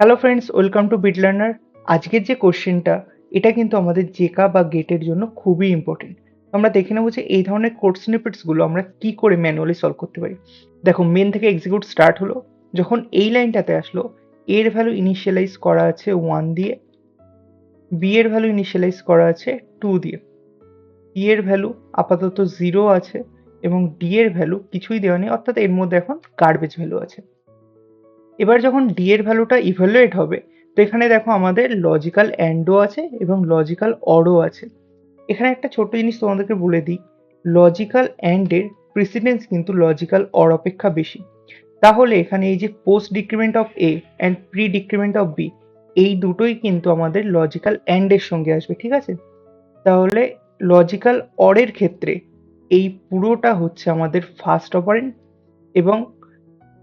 Hello friends welcome to Bit Learner আজকের যে কোশ্চেনটা, এটা কিন্তু আমাদের জেকা বা গেটের জন্য খুবই ইম্পর্টেন্ট আমরা দেখে নেব যে এই ধরনের কোড স্নিপেটসগুলো আমরা কি করে ম্যানুয়ালি সলভ করতে পারি। দেখো মেন থেকে এক্সিকিউট স্টার্ট হলো, যখন এই লাইনটাতে আসলো এর ভ্যালু ইনিশিয়ালাইজ করা আছে ওয়ান দিয়ে বি এর ভ্যালু ইনিশিয়ালাইজ করা আছে টু দিয়ে। সি এর ভ্যালু আপাতত জিরো আছে এবং ডি এর ভ্যালু কিছুই দেওয়া নেই, অর্থাৎ এর মধ্যে এখন গার্বেজ ভ্যালু আছে। এবার যখন ডি এর ভ্যালুটা ইভ্যালুয়েট হবে, তো এখানে দেখো আমাদের লজিক্যাল অ্যান্ডও আছে এবং লজিক্যাল অরও আছে। এখানে একটা ছোট্ট জিনিস তোমাদেরকে বলে দিই লজিক্যাল অ্যান্ডের প্রেসিডেন্স কিন্তু লজিক্যাল অর অপেক্ষা বেশি। তাহলে এখানে এই যে post decrement of a and pre decrement of b এই দুটোই কিন্তু আমাদের লজিক্যাল অ্যান্ডের সঙ্গে আসবে, ঠিক আছে? তাহলে লজিক্যাল অরের ক্ষেত্রে এই পুরোটা হচ্ছে আমাদের ফার্স্ট অপারেন্ট এবং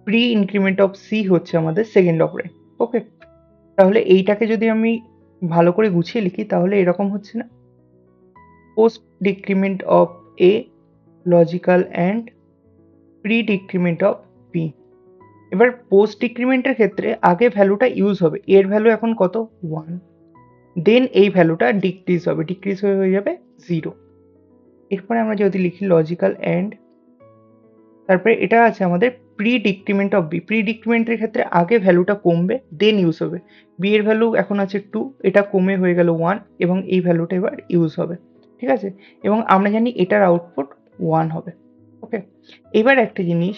প্রি ইনক্রিমেন্ট অফ সি হচ্ছে আমাদের সেকেন্ড অপারেন্ট ওকে তাহলে এইটাকে যদি আমি ভালো করে গুছিয়ে লিখি, তাহলে এরকম হচ্ছে না। Post decrement of a logical and pre decrement of b এবার পোস্ট ডিক্রিমেন্টের ক্ষেত্রে আগে ভ্যালুটা ইউজ হবে। এর ভ্যালু এখন কত? ওয়ান দেন এই ভ্যালুটা ডিক্রিজ হবে। ডিক্রিজ হয়ে হয়ে যাবে জিরো এরপরে আমরা যদি লিখি লজিক্যাল অ্যান্ড তারপরে এটা আছে আমাদের pre decrement of b pre ডিক্রিমেন্টের ক্ষেত্রে আগে ভ্যালুটা কমবে দেন ইউজ হবে। বি এর ভ্যালু এখন আছে টু এটা কমে হয়ে গেল ওয়ান এবং এই ভ্যালুটা এবার ইউজ হবে। ঠিক আছে? এবং আমরা জানি এটার আউটপুট ওয়ান হবে। ওকে এবার একটা জিনিস,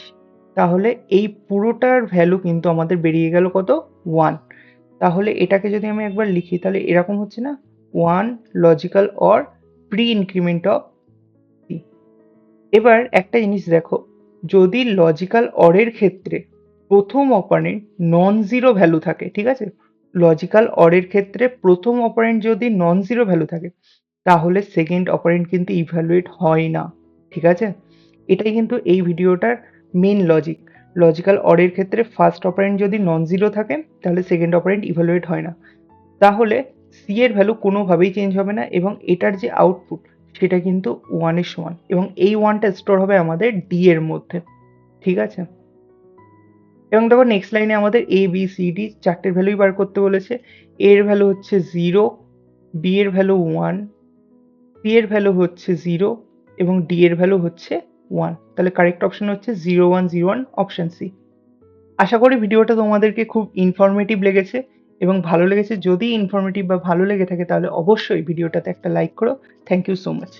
তাহলে এই পুরোটার ভ্যালু কিন্তু আমাদের বেরিয়ে গেল কত? ওয়ান তাহলে এটাকে যদি আমি একবার লিখি, তাহলে এরকম হচ্ছে না? One logical or pre increment of এবার একটা জিনিস দেখো যদি লজিক্যাল অরের ক্ষেত্রে প্রথম অপারেন্ট নন জিরো ভ্যালু থাকে, ঠিক আছে? লজিক্যাল অরের ক্ষেত্রে প্রথম অপারেন্ট যদি নন জিরো ভ্যালু থাকে, তাহলে সেকেন্ড অপারেন্ট কিন্তু ইভ্যালুয়েট হয় না, ঠিক আছে? এটাই কিন্তু এই ভিডিওটার মেন লজিক লজিক্যাল অরের ক্ষেত্রে ফার্স্ট অপারেন্ট যদি নন জিরো থাকে, তাহলে সেকেন্ড অপারেন্ট ইভ্যালুয়েট হয় না। তাহলে সি এর ভ্যালু কোনোভাবেই চেঞ্জ হবে না এবং এটার যে আউটপুট সেটা কিন্তু ওয়ানের সমান এবং এই ওয়ানটা স্টোর হবে আমাদের ডি এর মধ্যে, ঠিক আছে? এবং দেখো নেক্সট লাইনে আমাদের এ বি সি ডি চারটের ভ্যালুই বার করতে বলেছে। এর ভ্যালু হচ্ছে জিরো বি এর ভ্যালু ওয়ান সি এর ভ্যালু হচ্ছে জিরো এবং ডি এর ভ্যালু হচ্ছে ওয়ান তাহলে কারেক্ট অপশন হচ্ছে zero one zero one option c আশা করি ভিডিওটা তোমাদেরকে খুব ইনফরমেটিভ লেগেছে। এবং ভালো লেগেছে, যদি ইনফরমেটিভ বা ভালো লেগে থাকে, তাহলে অবশ্যই ভিডিওটাতে একটা লাইক করো। Thank you so much